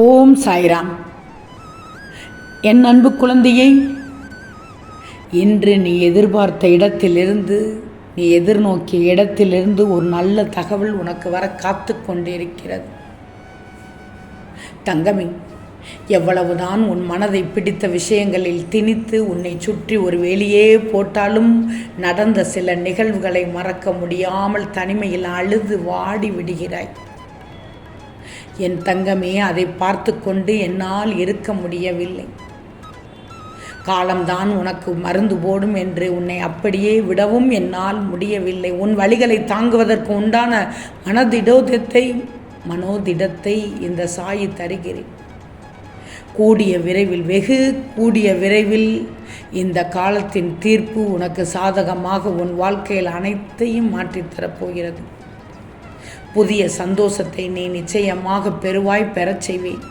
ஓம் சாய்ராம். என் அன்பு குழந்தையை இன்று நீ எதிர்பார்த்த இடத்திலிருந்து நீ எதிர்நோக்கிய இடத்திலிருந்து ஒரு நல்ல தகவல் உனக்கு வர காத்து கொண்டிருக்கிறது. தங்கமே எவ்வளவுதான் உன் மனதை பிடித்த விஷயங்களில் திணித்து உன்னை சுற்றி ஒரு வேலியே போட்டாலும் நடந்த சில நிகழ்வுகளை மறக்க முடியாமல் தனிமையில் அழுது வாடி விடுகிறாய். என் தங்கமே அதை பார்த்து கொண்டு என்னால் இருக்க முடியவில்லை. காலம்தான் உனக்கு மருந்து போடும் என்று உன்னை அப்படியே விடவும் என்னால் முடியவில்லை. உன் வழிகளை தாங்குவதற்கு உண்டான மனதிடோதத்தை மனோதிடத்தை இந்த சாயி தருகிறேன். கூடிய விரைவில் வெகு கூடிய விரைவில் இந்த காலத்தின் தீர்ப்பு உனக்கு சாதகமாக உன் வாழ்க்கையில் அனைத்தையும் மாற்றித் தரப்போகிறது புதிய சந்தோஷத்தை நீ நிச்சயமாக பெறுவாய் பெறச் செய்வேன்.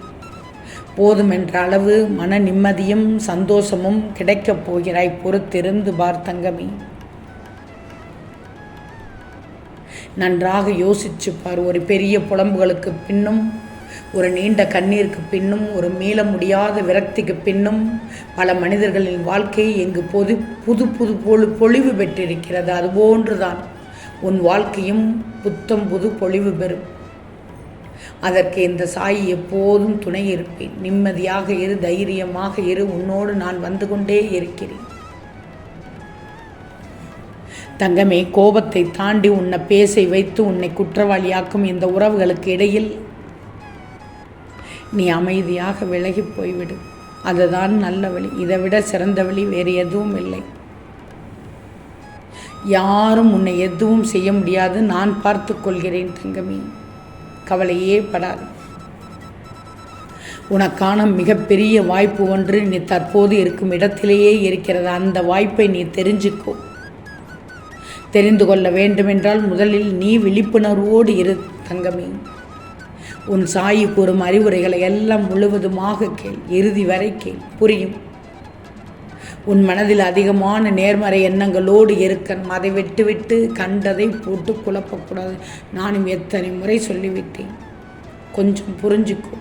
போதுமென்ற அளவு மன நிம்மதியும் சந்தோஷமும் கிடைக்கப் போகிறாய் பொறுத்திருந்து பார் தங்கமி. நன்றாக யோசிச்சு பார் ஒரு பெரிய புலம்புகளுக்கு பின்னும் ஒரு நீண்ட கண்ணீருக்கு பின்னும் ஒரு மீள முடியாத விரக்திக்கு பின்னும் பல மனிதர்களின் வாழ்க்கை எங்கு பொது புது புது பொழு பொழிவு பெற்றிருக்கிறது அது போன்றுதான். உன் வாழ்க்கையும் புத்தம் புது பொழிவு பெறும். அதற்கு இந்த சாய் எப்போதும் துணை இருப்பேன். நிம்மதியாக இரு தைரியமாக இரு உன்னோடு நான் வந்து கொண்டே இருக்கிறேன். தங்கமே கோபத்தை தாண்டி உன்னை பேசை வைத்து உன்னை குற்றவாளியாக்கும் இந்த உறவுகளுக்கு இடையில் நீ அமைதியாக விலகி போய்விடு. அதுதான் நல்ல வழி. இதை விட சிறந்த வழி வேறு எதுவும் இல்லை. யாரும் உன்னை எதுவும் செய்ய முடியாது. நான் பார்த்து கொள்கிறேன் தங்கமே. கவலையே படாது. உனக்கான மிகப்பெரிய வாய்ப்பு ஒன்று நீ தற்போது இருக்கும் இடத்திலேயே இருக்கிறது. அந்த வாய்ப்பை நீ தெரிஞ்சுக்கோ. தெரிந்து கொள்ள வேண்டுமென்றால் முதலில் நீ விழிப்புணர்வோடு இரு தங்கமே. உன் சாயி கூறும் அறிவுரைகளை எல்லாம் முழுவதுமாக கேள். இறுதி வரை கேள். புரியும்? உன் மனதில் அதிகமான நேர்மறை எண்ணங்களோடு இருக்கணும் அதை விட்டுவிட்டு கண்டதை போட்டு குழப்பக்கூடாது. நானும் எத்தனை முறை சொல்லிவிட்டேன். கொஞ்சம் புரிஞ்சுக்கோ.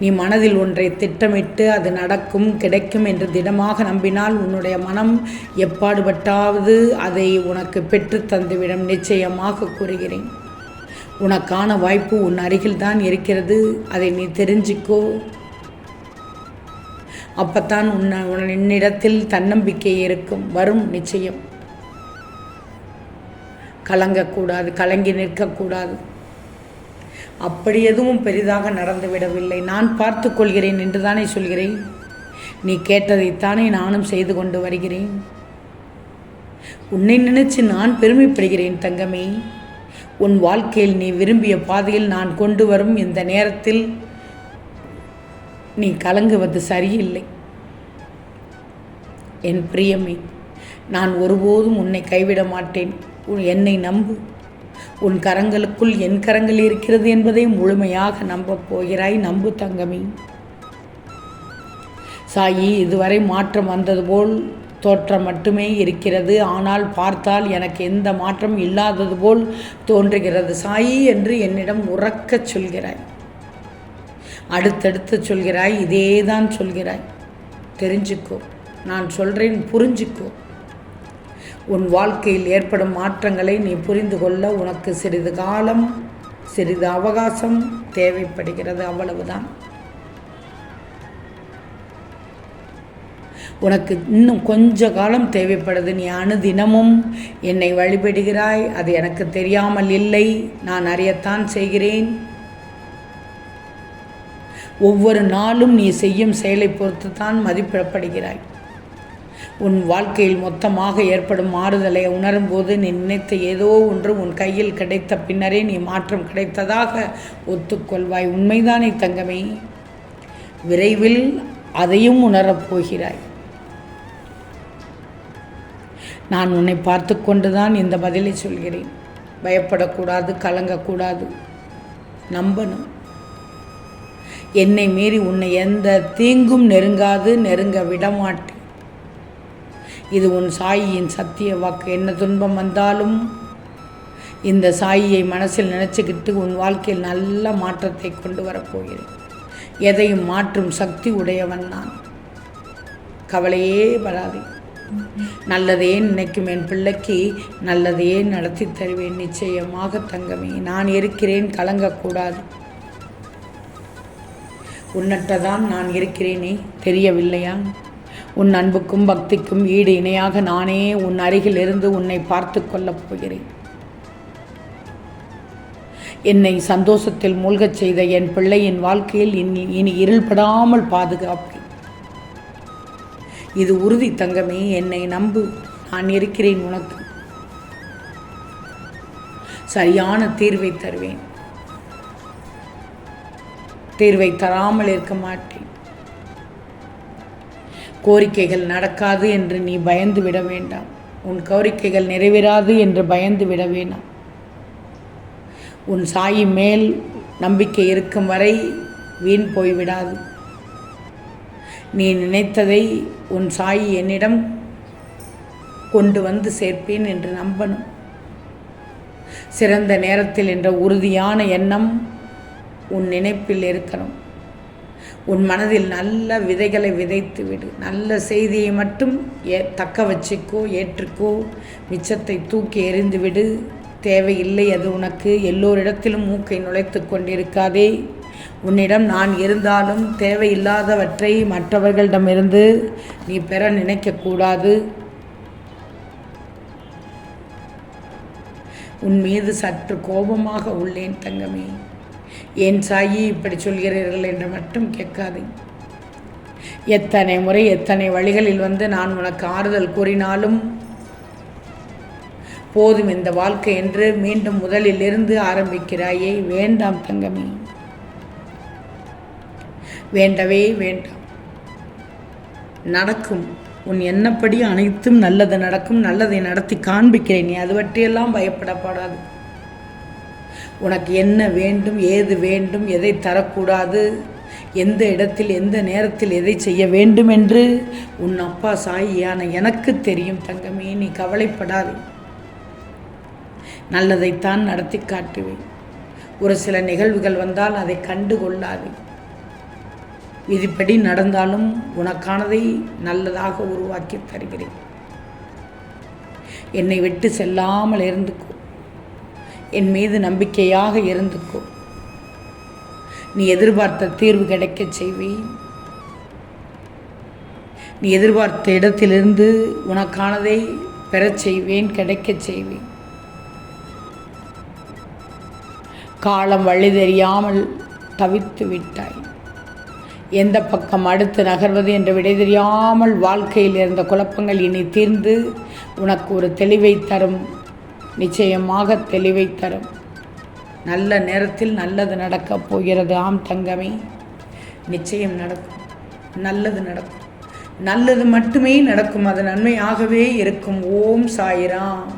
நீ மனதில் ஒன்றை திட்டமிட்டு அது நடக்கும் கிடைக்கும் என்று திடமாக நம்பினால் உன்னுடைய மனம் எப்பாடுபட்டாவது அதை உனக்கு பெற்று தந்துவிடும். நிச்சயமாக கூறுகிறேன். உனக்கான வாய்ப்பு உன் அருகில்தான் இருக்கிறது. அதை நீ தெரிஞ்சுக்கோ. அப்பத்தான் உன்னை உன் என்னிடத்தில் தன்னம்பிக்கை இருக்கும். வரும் நிச்சயம். கலங்கக்கூடாது கலங்கி நிற்கக்கூடாது. அப்படி எதுவும் பெரிதாக நடந்துவிடவில்லை. நான் பார்த்து கொள்கிறேன் என்று தானே சொல்கிறேன். நீ கேட்டதைத்தானே நானும் செய்து கொண்டு வருகிறேன். உன்னை நினைச்சு நான் பெருமைப்படுகிறேன் தங்கமே. உன் வாழ்க்கையில் நீ விரும்பிய பாதையில் நான் கொண்டு வரும் இந்த நேரத்தில் நீ கலங்குவது சரியில்லை. என் பிரியமே நான் ஒருபோதும் உன்னை கைவிட மாட்டேன். உன் என்னை நம்பு. உன் கரங்களுக்குள் என் கரங்கள் இருக்கிறது என்பதை முழுமையாக நம்பப் போகிறாய் நம்பு தங்கமே. சாயி இதுவரை மாற்றம் வந்தது போல் தோற்றம் மட்டுமே இருக்கிறது. ஆனால் பார்த்தால் எனக்கு எந்த மாற்றம் இல்லாதது போல் தோன்றுகிறது. சாயி என்று என்னிடம் உறக்கச் சொல்கிறாய். அடுத்தடுத்து சொல்கிறாய் இதே தான் சொல்கிறாய். தெரிஞ்சுக்கோ நான் சொல்கிறேன் புரிஞ்சுக்கோ. உன் வாழ்க்கையில் ஏற்படும் மாற்றங்களை நீ புரிந்து கொள்ள உனக்கு சிறிது காலம் சிறிது அவகாசம் தேவைப்படுகிறது அவ்வளவுதான். உனக்கு இன்னும் கொஞ்ச காலம் தேவைப்படுது நீ அணுதினமும் என்னை வழிபடுகிறாய். அது எனக்கு தெரியாமல் இல்லை நான் அறியத்தான் செய்கிறேன். ஒவ்வொரு நாளும் நீ செய்யும் செயலை பொறுத்து தான் மதிப்பிடப்படுகிறாய். உன் வாழ்க்கையில் மொத்தமாக ஏற்படும் மாறுதலை உணரும்போது நீ நினைத்த ஏதோ ஒன்று உன் கையில் கிடைத்த பின்னரே நீ மாற்றம் கிடைத்ததாக ஒத்துக்கொள்வாய். உண்மைதானே தங்கமே? விரைவில் அதையும் உணரப் போகிறாய். நான் உன்னை பார்த்து கொண்டுதான் இந்த பதிலை சொல்கிறேன். பயப்படக்கூடாது கலங்கக்கூடாது. நம்பணும். என்னை மீறி உன்னை எந்த தீங்கும் நெருங்காது நெருங்க விடமாட்டேன். இது உன் சாயியின் சத்திய வாக்கு. என்ன துன்பம் வந்தாலும் இந்த சாயியை மனசில் நினச்சிக்கிட்டு உன் வாழ்க்கையில் நல்ல மாற்றத்தை கொண்டு வரப்போகிறேன். எதையும் மாற்றும் சக்தி உடையவன் நான். கவலையே வராது நல்லதே நினைக்கும் என் பிள்ளைக்கு நல்லதையே நடத்தி தருவேன். நிச்சயமாக தங்கமே நான் இருக்கிறேன் கலங்கக்கூடாது. உன்னற்றதான் நான் இருக்கிறேனே தெரியவில்லையா? உன் அன்புக்கும் பக்திக்கும் ஈடு இணையாக நானே உன் அருகில் இருந்து உன்னை பார்த்து கொள்ளப் போகிறேன். என்னை சந்தோஷத்தில் மூழ்கச் செய்த என் பிள்ளையின் வாழ்க்கையில் இனி இனி இருள்படாமல் பாதுகாப்பேன். இது உறுதி தங்கமே என்னை நம்பு நான் இருக்கிறேன் உனக்கு. சரியான தீர்வை தருவேன். தீர்வை தராமல் இருக்க மாட்டேன். கோரிக்கைகள் நடக்காது என்று நீ பயந்து விட வேண்டாம். உன் கோரிக்கைகள் நிறைவேறாது என்று பயந்து விட வேண்டாம் உன் சாயி மேல் நம்பிக்கை இருக்கும் வரை வீண் போய்விடாது நீ நினைத்ததை உன் சாயி என்னிடம் கொண்டு வந்து சேர்ப்பேன் என்று நம்பணும். சிறந்த நேரத்தில் என்ற உறுதியான எண்ணம் உன் நினைப்பில் இருக்கணும். உன் மனதில் நல்ல விதைகளை விதைத்து விடு. நல்ல செய்தியை மட்டும் ஏ தக்க வச்சுக்கோ ஏற்றுக்கோ. மிச்சத்தை தூக்கி எறிந்து விடு. தேவையில்லை அது உனக்கு. எல்லோரிடத்திலும் மூக்கை நுழைத்து கொண்டிருக்காதே. உன்னிடம் நான் இருந்தாலும் தேவையில்லாதவற்றை மற்றவர்களிடமிருந்து நீ பெற நினைக்கக்கூடாது. உன் மீது சற்று கோபமாக உள்ளேன் தங்கமே. ஏன் சாயி இப்படி சொல்கிறீர்கள் என்று மட்டும் கேட்காது. எத்தனை முறை எத்தனை வழிகளில் வந்து நான் உனக்கு ஆறுதல் கூறினாலும் போதும் இந்த வாழ்க்கை என்று மீண்டும் முதலில் இருந்து ஆரம்பிக்கிறாயே. வேண்டாம் தங்கமே. வேண்டவே வேண்டாம். நடக்கும். உன் என்னப்படி அனைத்தும் நல்லது நடக்கும் நல்லதை நடத்தி காண்பிக்கிறேன். நீ அது பற்றியெல்லாம் பயப்படப்படாது. உனக்கு என்ன வேண்டும் ஏது வேண்டும் எதை தரக்கூடாது எந்த இடத்தில் எந்த நேரத்தில் எதை செய்ய வேண்டும் என்று உன் அப்பா சாயியான எனக்கு தெரியும் தங்கமே நீ கவலைப்படாதே. நல்லதைத்தான் நடத்தி காட்டுவேன். ஒரு சில நிகழ்வுகள் வந்தால் அதை கண்டு கொள்ளாதே. விதிப்படி நடந்தாலும் உனக்கானதை நல்லதாக உருவாக்கி தருகிறேன். என்னை விட்டு செல்லாமல் இருந்துக்கும் என் மீது நம்பிக்கையாக இருந்துக்கோ. நீ எதிர்பார்த்த தீர்வு கிடைக்கச் செய்வேன். நீ எதிர்பார்த்த இடத்திலிருந்து உனக்கானதை பெறச் செய்வேன் கிடைக்கச் செய்வேன். காலம் வழி தெரியாமல் தவித்து விட்டாய். எந்த பக்கம் அடுத்து நகர்வது என்று விடை தெரியாமல் வாழ்க்கையில் இருந்த குழப்பங்கள் இனி தீர்ந்து உனக்கு ஒரு தெளிவை தரும் நிச்சயமாக தெளிவை தரும். நல்ல நேரத்தில் நல்லது நடக்கப் போகிறது. ஆம் தங்கமே நிச்சயம் நடக்கும். நல்லது நடக்கும். நல்லது மட்டுமே நடக்கும். அது நன்மையாகவே இருக்கும். ஓம் சாயிராம்.